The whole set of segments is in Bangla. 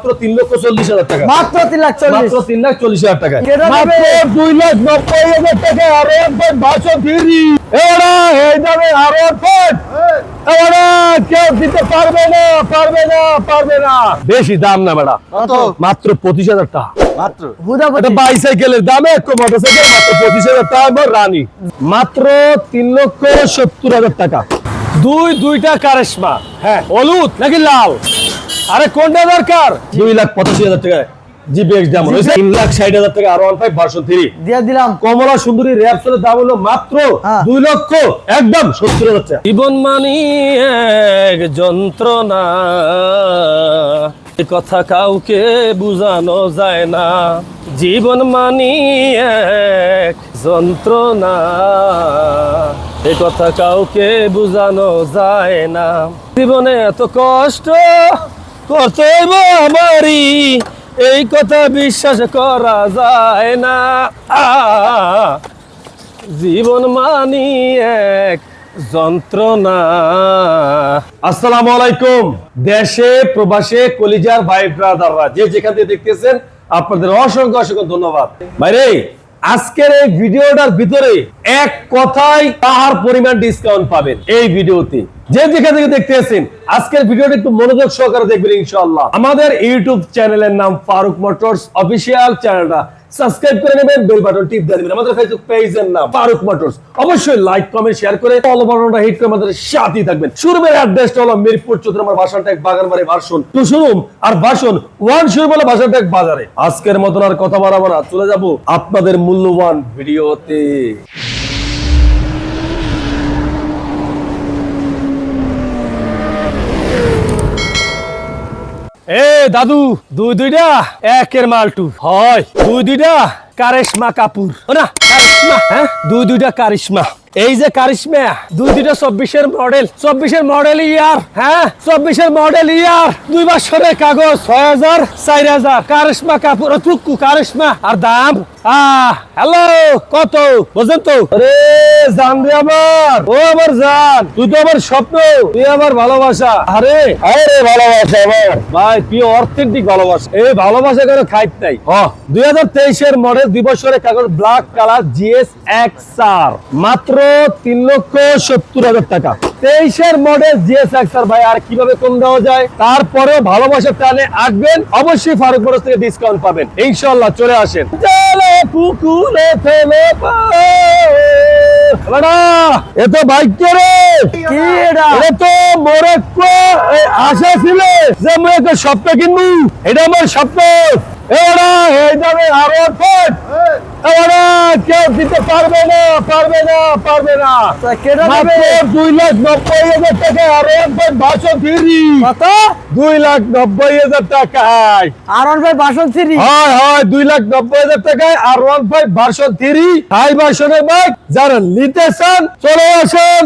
মাত্র তিন লক্ষ চল্লিশ হাজার টাকা। মাত্র তিন লাখ চল্লিশ। মাত্র তিন লাখ চল্লিশ হাজার টাকা মাত্র দুই লাখ নব্বই হাজার টাকা আরও বাসো ফিরি এবারে এই দামে আরও একবার কেউ দিতে পারবে না পারবে না পারবে না। বেশি দাম না মাত্র পঁচিশ হাজার টাকা। মাত্র। বাইসাইকেলের দামে মোটরসাইকেল মাত্র পঁচিশ হাজার টাকা রানী। মাত্র তিন লক্ষ সত্তর হাজার টাকা। দুই দুইটা কারেশমা। হ্যাঁ। হলুদ নাকি লাল? আরে কোনটা দরকার? দুই লাখ পঁচাশি হাজার টাকা জিপিএক্স হয়েছে তিন লাখ ষাট হাজার টাকা আর ওয়ান ফাইভ ভার্সন থ্রি দিয়ে দিলাম। কমলা সুন্দরী র্যাপসের দাম হলো মাত্র হ্যাঁ। দুই লক্ষ একদম সত্তর হাজার টাকা। জীবন মানি এক যন্ত্রণা। কথা কাউকে বুঝানো যায় না। জীবন মানি এক যন্ত্রণা। এ কথা কাউকে বুঝানো যায় না। জীবনে এত কষ্ট করতেইব আমারই। এই কথা বিশ্বাস করা যায় না। জীবন মানি এক যন্ত্রণা। আসসালামু আলাইকুম দেশে, প্রবাসে কলিজার ভাই ব্রাদাররা যে যেখান থেকে দেখতেছেন, আপনাদের অসংখ্য অসংখ্য ধন্যবাদ। ভাইরে আজকের এই ভিডিওটার ভিতরে এক কথায় তাহার পরিমাণ ডিসকাউন্ট পাবেন এই ভিডিওতে। যে যেখান থেকে দেখতে দেখতেছেন আজকের ভিডিওটা একটু মনোযোগ সহকারে দেখবেন ইনশাআল্লাহ। আমাদের ইউটিউব চ্যানেলের নাম ফারুক মোটরস অফিসিয়াল চ্যানেলটা। সাবস্ক্রাইব করে নেবেন, বেল বাটন টিপ দিয়ে দিবেন। আমাদের ফেসবুক পেজ এর নাম ফারুক মোটরস। অবশ্যই লাইক কমেন্ট শেয়ার করে ফলো বাটনটা হিট করে আমাদের সাথেই থাকবেন। শুরুমের অ্যাড্রেসটা হলো মিরপুর চৌধুরী আমার বাসান ট্যাগ বাগানবাড়ি ভার্সন টু শুরুম আর ভার্সন ওয়ান শুরু বলে বাসান ট্যাগ বাজারে। আজকের মতন আর কথা বাড়াবো না, চলে যাব আপনাদের মূল্যবান ভিডিওতে এ দাদু, দুই দুইটা, একের মালটু। হয়, দুই দুইটা কারিশমা কাপুর। না, কারিশমা হ্যাঁ? দুই দুইটা কারিশমা। এই যে কারিশমা, দুই দুইটা চব্বিশের মডেল চব্বিশের মডেল ইয়ার হ্যাঁ? চব্বিশের মডেল ইয়ার দুই বছরের কাগজ, ছয় হাজার, চার হাজার। কারিশমা কাপুর টুকু কারিশমা। আর দাম? হ্যালো কত? বুঝলেন তো? আরে, জান রে আমার। ও আমার জান। তুই তো আমার স্বপ্ন। তুই আমার ভালোবাসা। আরে আরে ভালোবাসা আমার। ভাই, তুই অর্থেন্টিক ভালোবাসা। এই ভালোবাসা করে খাইত নাই। দুই হাজার তেইশের মডেল দুই বছরের কাগজ black colour GS X R মাত্র তিন লক্ষ সত্তর হাজার টাকা। তেইশের মডেল জিএস এক্স আর ভাই আর কীভাবে কম দেওয়া যায় তারপরে ভালোবাসার টানে আসবেন অবশ্যই ফারুক মোটরস থেকে ডিসকাউন্ট পাবেন। ইনশাল্লাহ চলে আসেন। পুকুরে ফেলে এ তো রে। কি এটা? এটা তো মোর আশা ছিল যে আমি একটা স্বপ্ন কিনবো। এটা আমার স্বপ্ন। এরা এই দামে আরও কেউ দিতে পারবে না পারবে না পারবে না। দুই লাখ নব্বই হাজার টাকা আরও বাসন ফিরি কত? দুই লাখ নব্বই হাজার টাকায়। আর বাসন হয় হয় দুই লাখ নব্বই হাজার টাকায় আর one five version three high bike যারা নিতে চান চলে আসেন।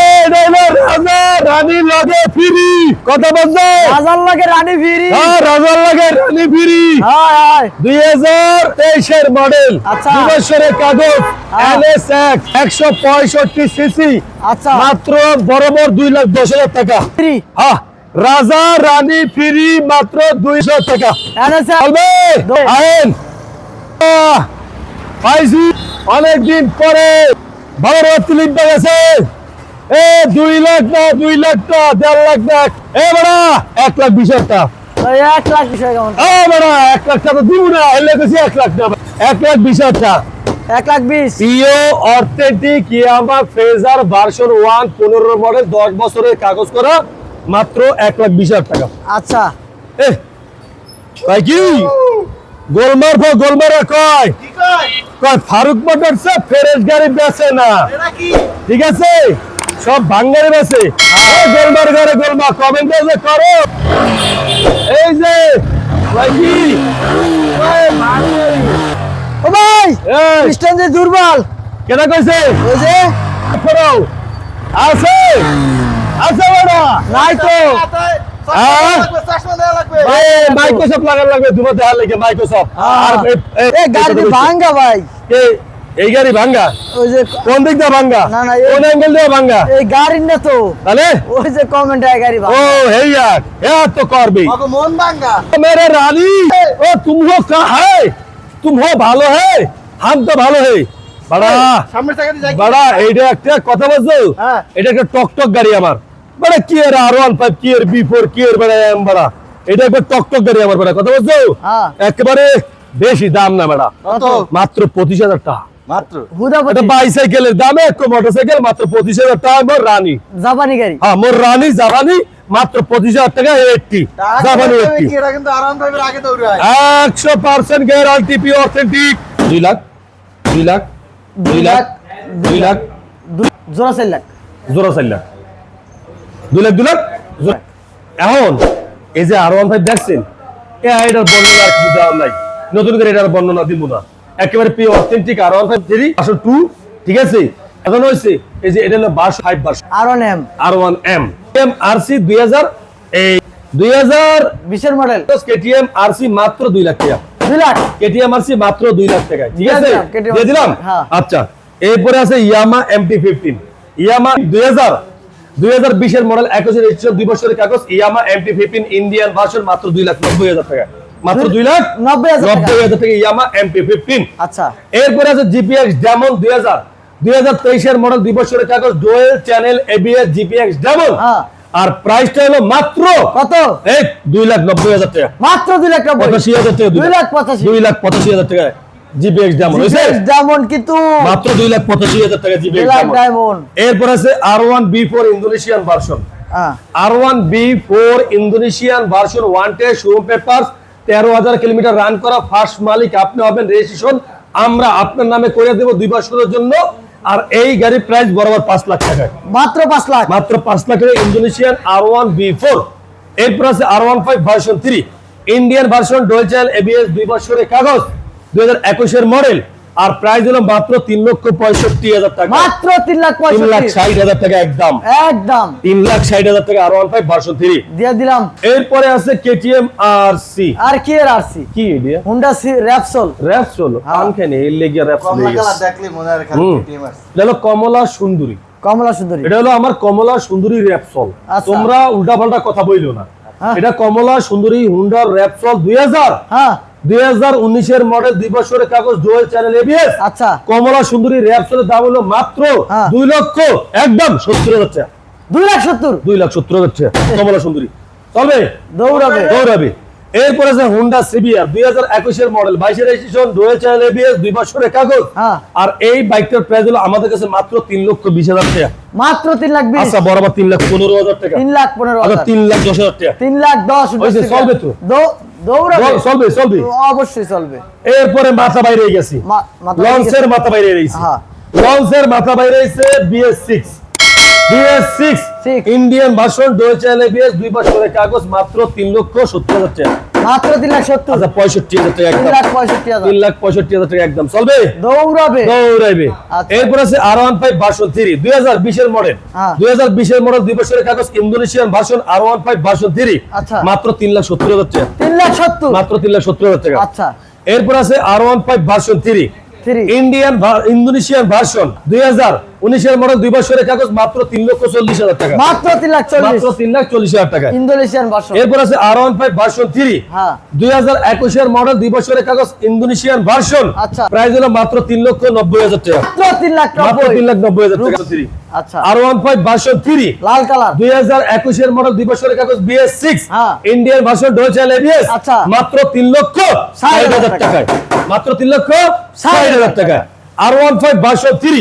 এই রাজা রানী লাগে ফিরি। কথা বলছে? হাজার লাগে রানী ফিরি। হ্যাঁ রাজার লাগে রানী ফিরি। হায় দুই হাজার তেইশের মডেল আচ্ছা। দুই বছরের কাগজ হ্যাঁ। এনএস এক একশো পঁয়ষট্টি সিসি। আচ্ছা। মাত্র বরাবর দুই লাখ দশ হাজার টাকা। হ্যাঁ রাজা রানী ফিরি মাত্র দুইশো টাকা। আইন পাইছি। অনেকদিন পরে ভালো তুলিপটা গেছে। এ দুই লাখ না দুই লাখ না দেড় লাখ না। এ বড়া এক লাখ বিশ হাজার টাকা। এক লাখ বিষয় কেমন? এক লাখ টাকা দিব না এলে গেছি এক লাখ না। এক লাখ বিশ হাজার এক লাখ বিশ? ইও অর্থেটিক ইয়ামা ফ্রেজার ভার্সন ওয়ান পনেরো মডেল দশ বছরের কাগজ করা মাত্র এক লাখ বিশ হাজার টাকা। আচ্ছা। এ ভাই কি? গোলমার কয়? কয়? ফারুক মোটরস ফেরেশ গাড়ি বেচে না। ঠিক আছে? সব ভাঙ্গারে এই গোলমার গাড়ি গোলমা কমেন্ট যে করো। এই যে ও ভাই খ্রিস্টান যে দুর্বল। কেটা কইছে? ওই যে। করো আছে। আছে বড়া। নাই তো। মাইক্রোসফট লাগার লাগবে দুটো দেওয়ার লাগে মাইক্রোসফট আর গাড়ি ভাঙ্গা ভাই। এই গাড়ি ভাঙ্গা ওই যে কোন দিক দিয়ে ভাঙ্গা না, না, এই- কোন অ্যাঙ্গেল দিয়ে ভাঙ্গা এই গাড়ির না তো তাহলে ওই যে কমেন্ট গাড়ি ओ है यार यार तो करबी মন ভাঙ্গা मेरे रानी ओ तुम हो कहाँ है तुम हो ভালো है हम তো ভালো है बड़ा সামনের চাকা দিয়ে বড়া এইটা একটা কথা বলছো হ্যাঁ। এটা একটা টক টক গাড়ি আমার বড়া কি এর আর ওয়ান ফাইভ কি এর বি ফোর কি এর বড়া এম বড়া এটা একটা টক টক গাড়ি আমার বড়া কথা বলছো হ্যাঁ। একেবারে বেশি দাম না বড়া কত? মাত্র পঁচিশ হাজার টাকা মাত্র? হুদা এটা বাইসাইকেলের দামে একটা মোটরসাইকেল মাত্র পঁচিশ হাজার টাকা মোর রানী। জাপানি গাড়ি। হ্যাঁ মোর রানী জাপানি মাত্র পঁচিশ হাজার টাকা এইটটি জাপানি এইটটি এটা কিন্তু আরাম ড্রাইভের আগে দৌড়ায় একশো পার্সেন্ট গ্যারান্টি পি অথেন্টিক দুই লাখ দুই লাখ দুই লাখ দুই লাখ। দু- জোড়া চার লাখ। জোড়া চার লাখ। দুই লাখ দুই লাখ? এখন এই যে আর ওয়ান ফাইভ দেখছেন এটার বর্ণনা কিছু দেওয়ার নাই। নতুন করে এটার বর্ণনা দিব না। একেবারে P authentic R one five three আসলে টু ঠিক আছে? এখন হয়েছে এই যে এটা হলো বাস ফাইভ বাস R one M R one M M R C দুই হাজার এই দুই হাজার বিশের মডেল কেটিএম আর সি মাত্র দুই লাখ টাকা। দুই লাখ? কেটিএম আর সি মাত্র দুই লাখ টাকায়। ঠিক আছে? দিয়ে দিলাম? হ্যাঁ। আচ্ছা। এরপরে আছে ইয়ামা এমটি ফিফটিন ইয়ামা দুই হাজার দুই হাজার বিশের মডেল একুশে রেজিস্ট্রেশন দুই বছরের কাগজ Yamaha MT fifteen Indian version মাত্র দুই লাখ নব্বই হাজার টাকা মাত্র দুই লাখ নব্বই হাজার টাকা। ইয়ামা এমটি ফিফটিন আচ্ছা। এরপরে আছে জিপিএক্স ডেমন দুই হাজার। দুই হাজার তেইশের মডেল দুই বছরের কাগজ dual channel ABS GPX demon. আর প্রাইসটা হলো মাত্র কত? এই দুই লাখ নব্বই হাজার টাকা। মাত্র দুই লাখ পঁচাশি হাজার টাকা দুই লাখ পঁচাশি। দুই লাখ পঁচাশি হাজার টাকা জিপিএক্স ডেমন হয়েছে যেমন কিন্তু মাত্র লাখ পঁচাশি হাজার টাকা জিপিএক্স ডায়মন্ড এরপর আছে R one B four Indonesian version হ্যাঁ। R one B four Indonesian version one টে শোরুম পেপার তেরো হাজার কিলোমিটার রান করা ফার্স্ট মালিক আপনি হবেন রেজিস্ট্রেশন আমরা আপনার নামে করে দেবো দুই বছরের জন্য। আর এই গাড়ির প্রাইস বরাবর পাঁচ লাখ টাকা। মাত্র পাঁচ লাখ? মাত্র পাঁচ লাখ টাকা Indonesian R one B four এরপর আছে R one five version three Indian version dual ABS দুই বছরের কাগজ। দুই হাজার একুশের মডেল আর প্রাইস হলো মাত্র তিন লক্ষ পঁয়ষট্টি হাজার টাকা। মাত্র তিন লাখ তিন লাখ ষাট হাজার টাকা একদম। একদম। তিন লাখ ষাট হাজার টাকা R one five version three দিয়ে দিলাম। এরপরে আছে কেটিএম আর সি আর কি এর আরসি কি এডিয়া হুন্ডা সি র্যাপসোল র্যাপস হলো কান এর লেগে র্যাপস কমলা দেখলে মনে হয়। KTM আছে। এটা কমলা সুন্দরী। কমলা সুন্দরী। এটা হলো আমার কমলা সুন্দরী র্যাপসল আচ্ছা। তোমরা উল্টা পাল্টা কথা বইলো না। হ্যাঁ। এটা কমলা সুন্দরী হুন্ডার র্যাপসল দুই হাজার। হ্যাঁ। দুই হাজার উনিশের মডেল দুই বছরের কাগজ ডুয়েল চ্যানেল এবিএস আচ্ছা। কমলা সুন্দরী র্যাপসলের দাম হলো মাত্র হ্যাঁ। দুই লক্ষ একদম সত্তর হাজার টাকা। দুই লাখ সত্তর? দুই লাখ সত্তর হাজার টাকা কমলা সুন্দরী। চলবে? দৌড়াবে। দৌড়াবে। এরপরে আছে হুন্ডা সিবিআর দুই হাজার একুশের মডেল বাইশের রেজিস্ট্রেশন ডুয়েল চ্যানেল এবিএস দুই বছরের কাগজ। হ্যাঁ। আর এই বাইকটার প্রাইস হলো আমাদের কাছে মাত্র তিন লক্ষ বিশ হাজার টাকা। মাত্র তিন লাখ বিশ? আচ্ছা বরাবর তিন লাখ পনেরো হাজার টাকা। তিন লাখ পনেরো আচ্ছা হাজার। তিন লাখ দশ হাজার টাকা তিন লাখ দশ হয়েছে, দশ চলবে তো? দৌড়াবে? চলবে চলবে। অবশ্যই চলবে। এরপরে মাথা বাইরে গেছি। লঞ্চের মাথা বাইরে রয়েছে। লঞ্চের মাথা বাইরে রয়েছে BS six BS six. Indian version dual channel BS দুই বছরের কাগজ মাত্র তিন লক্ষ সত্তর হাজার টাকা। মাত্র তিন লাখ সত্তর। আচ্ছা পঁয়ষট্টি হাজার টাকা লাখ হাজার। তিন লাখ পঁয়ষট্টি হাজার টাকা একদম। চলবে? দৌড়াবে। দৌড়াইবে আচ্ছা। এরপর আছে R one five version three দুই হাজার বিশের মডেল। দুই হাজার বিশের মডেল দুই বছরের কাগজ Indonesian version R one five version three আচ্ছা। মাত্র তিন লাখ সত্তর হাজার টাকা। লাখ মাত্র তিন লাখ সত্তর হাজার টাকা। আচ্ছা। এরপর আছে R one five version three three Indian Indonesian version দুই হাজার উনিশের মডেল দুই বছরের কাগজ মাত্র তিন লক্ষ চল্লিশ হাজার টাকা। মাত্র তিন লাখ মাত্র তিন লাখ চল্লিশ হাজার টাকা ইন্দোনেশিয়ান ভার্সন এরপর আছে R one five version three হ্যাঁ। দুই হাজার একুশের মডেল দুই বছরের কাগজ ইন্দোনেশিয়ান ভার্সন আচ্ছা। প্রাইস হলো মাত্র তিন লক্ষ নব্বই হাজার টাকা। মাত্র তিন লাখ মাত্র তিন লাখ নব্বই হাজার টাকা। থ্রি আচ্ছা। R one five version three লাল কালার। দুই হাজার একুশের মডেল দুই বছরের কাগজ বিএস সিক্স হ্যাঁ। Indian version dual channel ABS আচ্ছা। মাত্র তিন লক্ষ ষাট হাজার টাকায়। মাত্র তিন লক্ষ ষাট হাজার টাকায় R one five version three.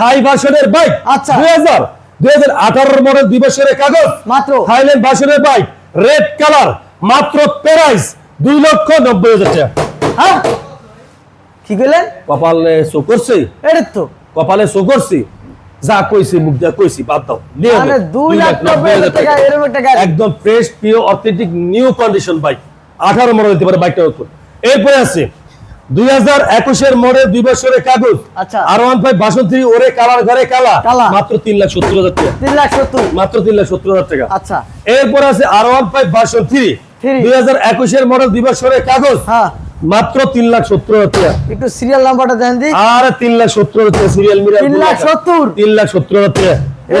Thai ভার্সনের বাইক আচ্ছা। দুই হাজার দুই হাজার আঠারোর মডেল দুই বছরের কাগজ মাত্র। থাইল্যান্ড ভার্সনের বাইক রেড কালার মাত্র প্রাইস দুই লক্ষ নব্বই হাজার টাকা। হ্যাঁ? কি করলেন কপালে শো করছে? এটা তো। কপালে শো করছি? যা কইছি মুখ দিয়া কইছি বাদ দাও। মানে নে। দুই লাখ নব্বই হাজার টাকা। এরকম একটা গাড়ি একদম ফ্রেশ পিও অথেন্টিক নিউ কন্ডিশন বাইক আঠারো মডেল হতে পারে বাইকটার উপর। এরপরে আছে দুই হাজার একুশের মডেল দুই বছরের কাগজ। আচ্ছা। R one five version three ওরে কালার ঘরে কালা। মাত্র তিন লাখ সত্তর হাজার টাকা। তিন লাখ সত্তর। মাত্র তিন লাখ সত্তর হাজার টাকা। আচ্ছা। এরপর আছে R one five version three. দুই হাজার একুশের দুই বছরের কাগজ। হ্যাঁ। মাত্র তিন লাখ সত্তর হাজার একটু সিরিয়াল নাম্বারটা দেন দি। আর তিন লাখ সত্তর হাজার সিরিয়াল মিরার তিন লাখ সত্তর। তিন লাখ সত্তর হাজার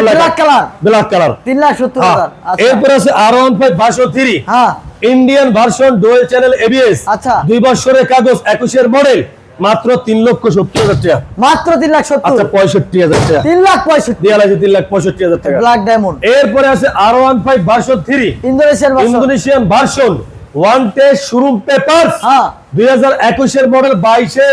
ব্ল্যাক কালার ব্ল্যাক কালার তিন লাখ সত্তর হাজার। আচ্ছা। এরপর আছে আর ওয়ান ফাইভ বাসো থ্রি হ্যাঁ। Indian version dual channel ABS আচ্ছা। দুই বছরের কাগজ একুশের মডেল মাত্র তিন লক্ষ সত্তর হাজার টাকা। মাত্র তিন লাখ সত্তর। আচ্ছা পঁয়ষট্টি হাজার টাকা। তিন লাখ পঁয়ষট্টি। দেওয়া আছে তিন লাখ পঁয়ষট্টি হাজার টাকা। ব্ল্যাক ডায়মন্ড এরপরে আছে R one five version three Indonesian version Indonesian version one test showroom paper. দুই হাজার একুশের মডেল বাইশে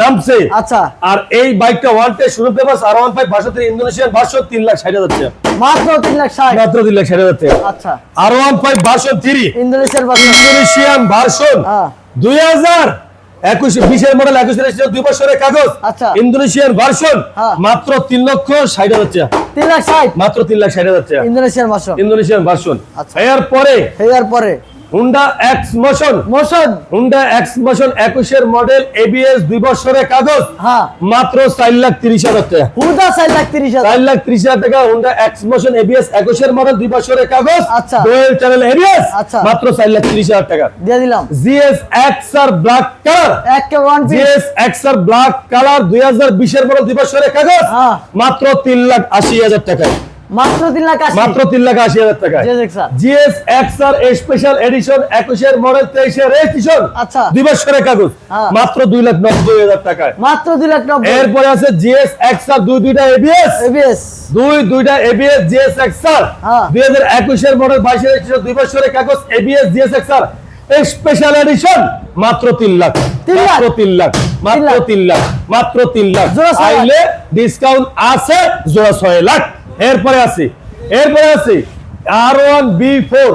নামছে। আচ্ছা। আর এই বাইকটা one test showroom paper R one five version three Indonesian version তিন লাখ ষাট হাজার মাত্র তিন লাখ ষাট। মাত্র তিন লাখ ষাট হাজার আচ্ছা। R one five version three Indonesian Indonesian হ্যাঁ। দুই হাজার একুশ বিশের মডেল একুশ দুই বছরের কাগজ। আচ্ছা। ইন্দোনেশিয়ান ভার্সন হ্যাঁ। মাত্র তিন লক্ষ ষাট হাজার তিন লাখ ষাট। মাত্র তিন লাখ ষাট হাজার ইন্দোনেশিয়ান ভার্সন ইন্দোনেশিয়ান ভার্সন আচ্ছা। এরপরে এর পরে। Honda X motion motion Honda X motion একুশের মডেল এবিএস দুই বছরের কাগজ। হ্যাঁ। মাত্র চার লাখ তিরিশ হাজার টাকা। হুদা চার লাখ তিরিশ হাজার। চার লাখ ত্রিশ হাজার টাকা হুন্ডা এক্স মোশন এবিএস একুশের মডেল দুই বছরের কাগজ। আচ্ছা। ডুয়েল চ্যানেল এবিএস আচ্ছা। মাত্র চার লাখ তিরিশ হাজার টাকা। দিয়ে দিলাম। GS X R black colour GS X R black colour দুই হাজার বিশের মডেল দুই বছরের কাগজ। হ্যাঁ। মাত্র তিন লাখ আশি হাজার টাকা। মাত্র তিন লাখ মাত্র হাজার টাকা। GS special edition model registration. আচ্ছা। দুই বছরের কাগজ। হ্যাঁ। মাত্র দুই লাখ হাজার মাত্র লাখ এরপরে আছে জিএস দুই দুইটা এবিএস। এবিএস। দুই দুইটা এবিএস জিএস এক্স আর হ্যাঁ। মডেল রেজিস্ট্রেশন দুই বছরের কাগজ ABS GS X R special edition মাত্র তিন লাখ? মাত্র তিন লাখ। মাত্র? তিন লাখ। মাত্র তিন লাখ? আইলে ডিসকাউন্ট আছে জোড়া ছয় লাখ। এরপরে আছে এরপরে আছে R one B four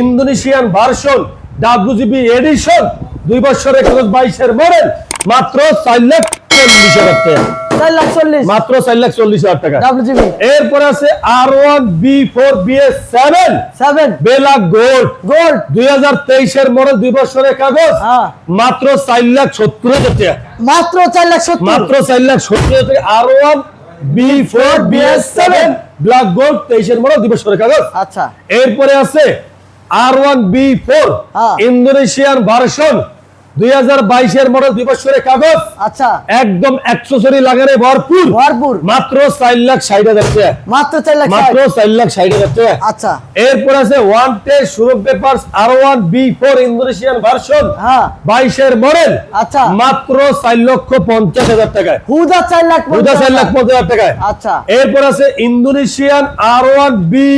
Indonesian version WGB edition দুই বছরের কাগজ বাইশের মডেল মাত্র চার লাখ চল্লিশ হাজার টাকা। চার লাখ চল্লিশ। মাত্র চার লাখ চল্লিশ হাজার টাকা। ডাব্লিউজিবি এরপর আছে R one B four BS seven seven বেলা গোল্ড গোল্ড দুই হাজার তেইশের মডেল দুই বছরের কাগজ হ্যাঁ। মাত্র চার লাখ সত্তর হাজার টাকা। মাত্র চার লাখ সত্তর। মাত্র চার লাখ সত্তর হাজার টাকা। R one B four BS seven black gold তেইশের মডেল দুই বছরের কাগজ আচ্ছা এরপরে আছে R one B four. Indonesian version দুই হাজার বাইশের মডেল দুই বছরের কাগজ। আচ্ছা। একদম অ্যাক্সেসরি লাগারে ভরপুর। ভরপুর। মাত্র চার লাখ ষাট হাজার টাকা। মাত্র চার লাখ ষাট। মাত্র চার লাখ ষাট হাজার টাকা। আচ্ছা। এরপর আছে one test showroom papers R one B four Indonesian version হ্যাঁ। বাইশের মডেল আচ্ছা। মাত্র চার লক্ষ পঞ্চাশ হাজার টাকায় হুদা চার লাখ চার লাখ পঞ্চাশ হাজার টাকায় আচ্ছা। এরপর আছে Indonesian R one B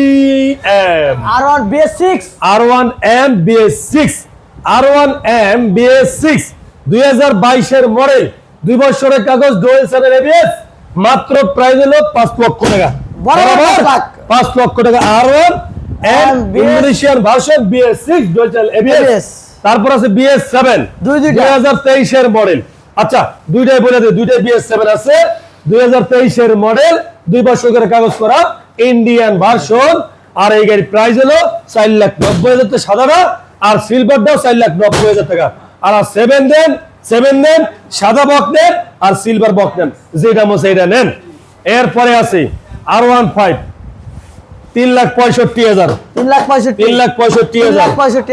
M R one BS six R one M BS six R one M BS six দুই হাজার বাইশের মডেল দুই বছরের কাগজ ডোয়েল এবিএস মাত্র প্রাইস হলো পাঁচ লক্ষ টাকা। পাঁচ লক্ষ টাকা R one M Indonesian version BS six dual ABS তারপর আছে বিএস সেভেন দুই হাজার তেইশের মডেল আচ্ছা দুইটাই বলে দিই দুইটাই বিএস সেভেন আছে দুই হাজার তেইশের মডেল দুই বছর করে কাগজ করা ইন্ডিয়ান ভার্সন আর এই গাড়ির প্রাইস হলো চার লাখ নব্বই হাজার সাদাটা আর সিলভারটাও চার লাখ নব্বই হাজার টাকা আর সেভেন দেন সেভেন দেন সাদা বক নেন আর সিলভার বক নেন যেটা মো সেইটা নেন এরপরে আছে আর ওয়ান ফাইভ তিন লাখ পঁয়ষট্টি হাজার তিন লাখ পঁয়ষট্টি তিন লাখ পঁয়ষট্টি হাজার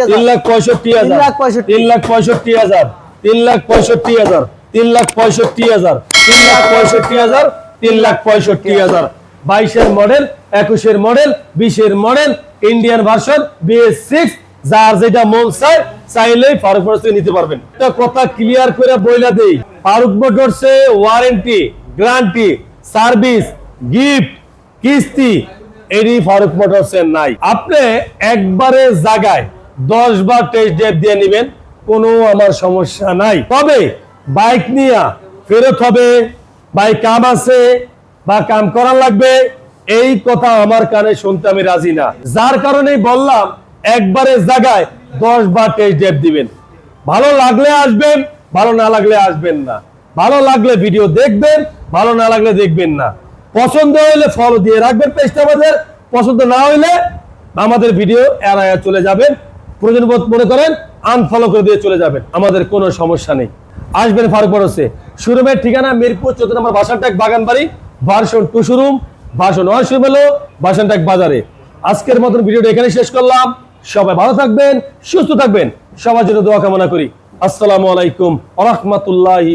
তিন লাখ পঁয়ষট্টি হাজার। তিন লাখ পঁয়ষট্টি হাজার তিন লাখ পঁয়ষট্টি হাজার তিন লাখ পঁয়ষট্টি হাজার তিন লাখ পঁয়ষট্টি হাজার তিন লাখ পঁয়ষট্টি হাজার তিন লাখ পঁয়ষট্টি হাজার বাইশের মডেল একুশের মডেল বিশের model Indian version BS six যার যেটা মন চায়, চাইলেই ফারুক মোটরস নিতে পারবেন। একটা কথা ক্লিয়ার করে বইলা দেই। ফারুক মোটরসে ওয়ারেন্টি গ্যারান্টি সার্ভিস গিফট কিস্তি এডি ফারুক মোটরসের নাই। আপনি একবারে জায়গায় দশ বার টেস্ট ড্রাইভ দিয়ে নেবেন, কোনো আমার সমস্যা নাই। তবে বাইক নিয়ে ফেরত হবে বাইক কাম আছে বা কাম করা লাগবে, এই কথা আমার কানে শুনতে আমি রাজি না। যার কারণেই বললাম একবারে জায়গায় দশ বার টেস্ট ড্রাইভ দিবেন। ভালো লাগলে আসবেন, ভালো না লাগলে আসবেন না। ভালো লাগলে ভিডিও দেখবেন, ভালো না লাগলে দেখবেন না। পছন্দ হইলে ফলো দিয়ে রাখবেন পেজটা আমাদের, পছন্দ না হইলে আমাদের ভিডিও এড়ায়া চলে যাবেন। প্রয়োজন বোধ মনে করেন আনফলো করে দিয়ে চলে যাবেন। আমাদের কোনো সমস্যা নেই। আসবেন ফারুক বরসে শোরুমের ঠিকানা মিরপুর চোদ্দ নম্বর বাসানটাক বাগান বাড়ি version two showroom, version one showroom হলো বাসানটাক বাজারে। আজকের মতন ভিডিওটা এখানে শেষ করলাম। সবাই ভালো থাকবেন সুস্থ থাকবেন। সবার জন্য দোয়া কামনা করি। আসসালামু আলাইকুম আ রহমতুল্লাহি